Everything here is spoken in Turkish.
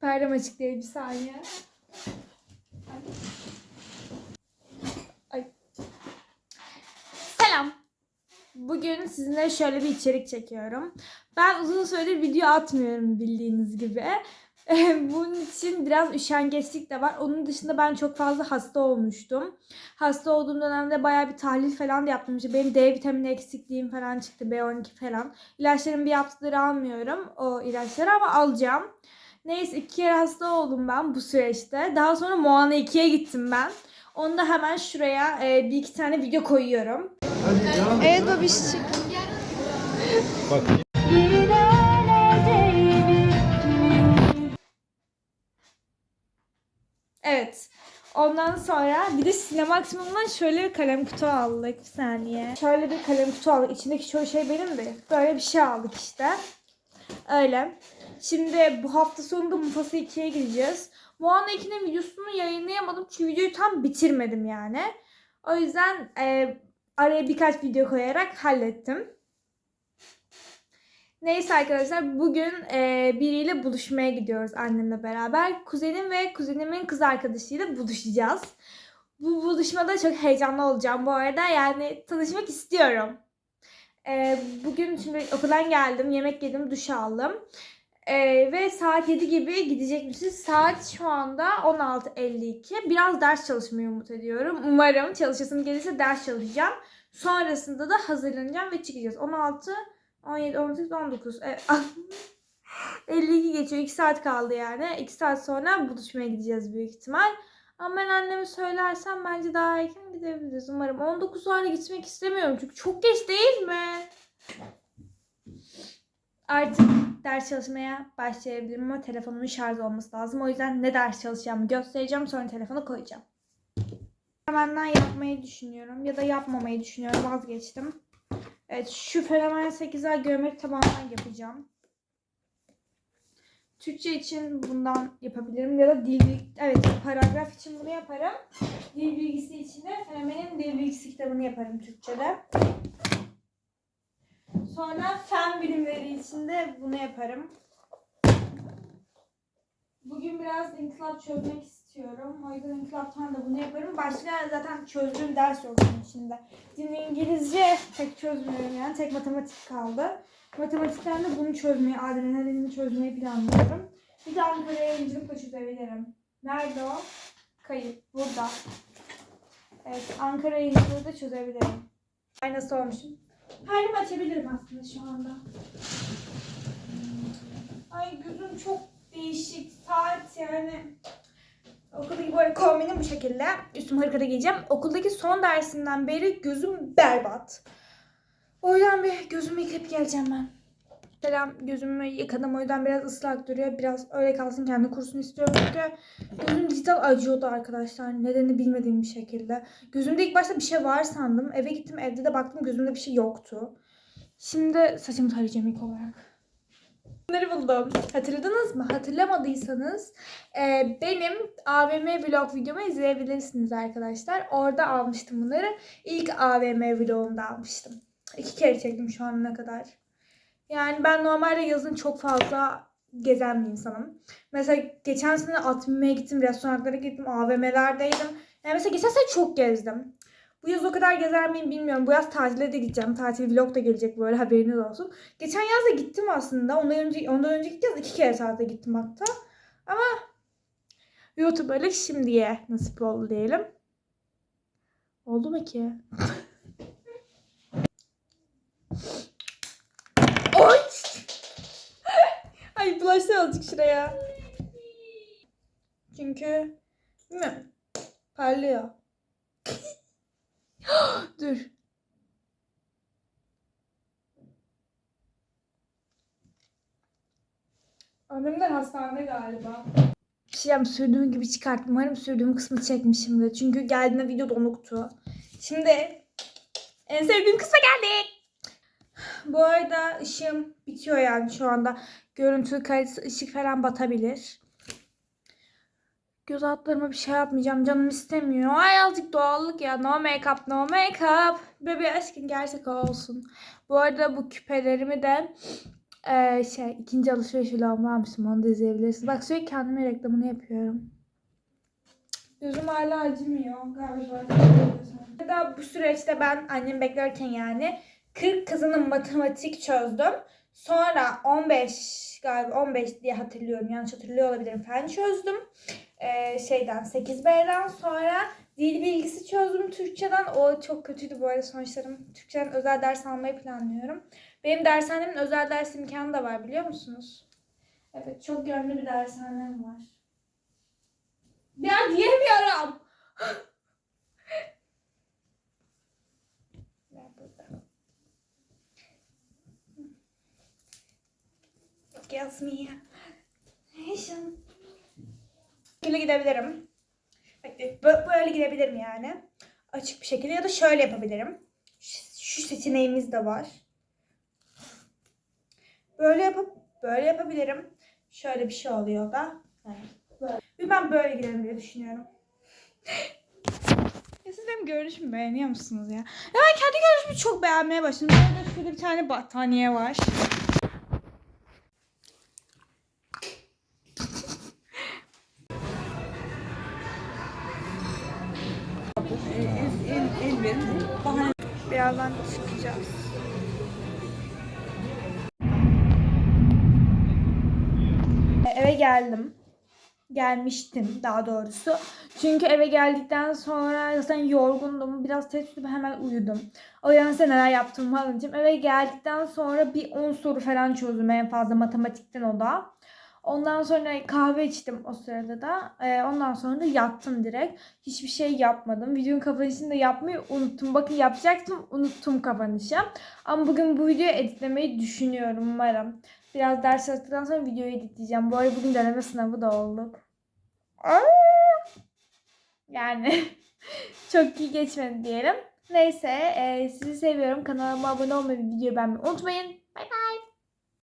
Perdem açık değil bir saniye. Ay. Selam. Bugün sizinle şöyle bir içerik çekiyorum. Ben uzun süredir video atmıyorum bildiğiniz gibi. Bunun için biraz üşengeçlik de var. Onun dışında ben çok fazla hasta olmuştum. Hasta olduğum dönemde bayağı bir tahlil falan da yaptım. İşte benim D vitamini eksikliğim falan çıktı. B12 falan. İlaçlarımı bir haftadır almıyorum o ilaçları ama alacağım. Neyse iki kere hasta oldum ben bu süreçte. Daha sonra Moana 2'ye gittim ben. Onu da hemen şuraya e, bir iki tane video koyuyorum. Evet babiş Bak Evet. Ondan sonra bir de Sinemaksimum'dan şöyle bir kalem kutu aldık. Bir saniye. Şöyle bir kalem kutu aldık. İçindeki çoğu şey benim de. Böyle bir şey aldık işte. Öyle. Şimdi bu hafta sonunda Mufasa 2'ye gideceğiz. Moana 2'nin videosunu yayınlayamadım. Çünkü videoyu tam bitirmedim yani. O yüzden e, araya birkaç video koyarak hallettim. Neyse arkadaşlar bugün e, biriyle buluşmaya gidiyoruz annemle beraber. Kuzenim ve kuzenimin kız arkadaşıyla buluşacağız. Bu buluşmada çok heyecanlı olacağım bu arada. Yani tanışmak istiyorum. E, bugün şimdi okuldan geldim, yemek yedim, duş aldım. E, ve saat 7 gibi gidecekmişiz. Saat şu anda 16.52. Biraz ders çalışmayı umut ediyorum. Umarım çalışasım gelirse ders çalışacağım. Sonrasında da hazırlanacağım ve çıkacağız. 16 17, 18, 19. Evet. 52 geçiyor. 2 saat kaldı yani. 2 saat sonra buluşmaya gideceğiz büyük ihtimal. Ama ben anneme söylersem bence daha erken gidebiliriz umarım. 19 sonra gitmek istemiyorum çünkü çok geç değil mi? Artık ders çalışmaya başlayabilirim ama telefonumun şarj olması lazım. O yüzden ne ders çalışacağımı göstereceğim sonra telefonu koyacağım. Benden yapmayı düşünüyorum ya da yapmamayı düşünüyorum vazgeçtim. Evet şu fenomen 8'er geometri tabanından yapacağım. Türkçe için bundan yapabilirim ya da dil evet paragraf için bunu yaparım. Dil bilgisi için de fenomenin dil bilgisi kitabını yaparım Türkçe'de. Sonra fen bilimleri için de bunu yaparım. Bugün biraz inkılap çözmek istiyorum. O yüzden inkılaptan da bunu yaparım. Başka zaten çözdüğüm ders yok bunun içinde. Din İngilizce pek çözmüyorum yani. Tek matematik kaldı. Matematikten de bunu çözmeyi, adrenalini çözmeyi planlıyorum. Bir de Ankara'ya yayıncılıkla çözebilirim. Nerede o? Kayıp. Burada. Evet, Ankara yayıncılığı da çözebilirim. Ay nasıl olmuşum? Halimi açabilirim aslında. Ay gözüm çok değişik. Saat yani. Okuldaki böyle kombinim bu şekilde. Üstüm hırkada giyeceğim. Okuldaki son dersinden beri gözüm berbat. O yüzden bir gözümü yıkayıp geleceğim ben. Selam gözümü yıkadım o yüzden biraz ıslak duruyor. Biraz öyle kalsın kendi kursunu istiyorum çünkü gözüm cidden acıyordu arkadaşlar. Nedenini bilmediğim bir şekilde. Gözümde ilk başta bir şey var sandım. Eve gittim evde de baktım gözümde bir şey yoktu. Şimdi saçımı tarayacağım ilk olarak. Bunları buldum. Hatırladınız mı? Hatırlamadıysanız e, benim AVM vlog videomu izleyebilirsiniz arkadaşlar. Orada almıştım bunları. İlk AVM vlogumda almıştım. İki kere çektim şu ana kadar. Yani ben normalde yazın çok fazla gezen bir insanım. Mesela geçen sene ATM'ye gittim, restoranlara gittim, AVM'lerdeydim. Yani mesela geçen sene çok gezdim. Bu yaz o kadar gezer miyim bilmiyorum. Bu yaz tatile de gideceğim. Tatil vlog da gelecek böyle haberiniz olsun. Geçen yaz da gittim aslında. Ondan önce ondan önceki yaz iki kere tatile gittim hatta. Ama YouTuber'lık şimdiye nasip oldu diyelim. Oldu mu ki? Oy! Ay bulaştı azıcık şuraya. Çünkü bilmiyorum. Parlıyor. Dur. Annemler hastanede galiba. Bir şey yapayım, sürdüğüm gibi çıkarttım. Umarım sürdüğüm kısmı çekmişimdir. Çünkü geldiğinde video donuktu. Şimdi en sevdiğim kısma geldik. Bu arada ışığım bitiyor yani şu anda. Görüntü kalitesi ışık falan batabilir. Göz altlarıma bir şey yapmayacağım. Canım istemiyor. Ay azıcık doğallık ya. No make up, no make up. Bebe aşkın gerçek olsun. Bu arada bu küpelerimi de Ee, şey ikinci alışveriş vlogum varmışım onu da izleyebilirsiniz. Bak sürekli kendime reklamını yapıyorum. Gözüm hala acımıyor galiba. Daha bu süreçte ben annem beklerken yani 40 kazanım matematik çözdüm. Sonra 15 galiba 15 diye hatırlıyorum. Yanlış hatırlıyor olabilirim. Fen çözdüm. Ee, şeyden 8 B'den sonra dil bilgisi çözdüm Türkçeden. O çok kötüydü bu arada sonuçlarım. Türkçeden özel ders almayı planlıyorum. Benim dershanemin özel ders imkanı da var biliyor musunuz? Evet çok yönlü bir dershanem var. Ya diyemiyorum. Gives me Böyle gidebilirim. Böyle gidebilirim yani. Açık bir şekilde ya da şöyle yapabilirim. Şu seçeneğimiz de var. Böyle yapıp böyle yapabilirim. Şöyle bir şey oluyor da. Böyle. Ben böyle gidelim diye düşünüyorum. Ya siz benim görünüşümü beğeniyor musunuz ya? Ya ben kendi görünüşümü çok beğenmeye başladım. Burada şurada bir tane battaniye var. Birazdan çıkacağız. Eve geldim. Gelmiştim daha doğrusu. Çünkü eve geldikten sonra zaten yorgundum. Biraz test hemen uyudum. O yüzden size neler yaptığımı anlatacağım. Eve geldikten sonra bir 10 soru falan çözdüm en fazla matematikten o da. Ondan sonra kahve içtim o sırada da. Ee, ondan sonra da yattım direkt. Hiçbir şey yapmadım. Videonun kapanışını da yapmayı unuttum. Bakın yapacaktım unuttum kapanışı. Ama bugün bu videoyu editlemeyi düşünüyorum umarım. Biraz ders çalıştıktan sonra videoyu editleyeceğim. Bu arada bugün deneme sınavı da oldu. Aa! Yani çok iyi geçmedi diyelim. Neyse e, sizi seviyorum. Kanalıma abone olmayı, videoyu beğenmeyi unutmayın. Bay bay.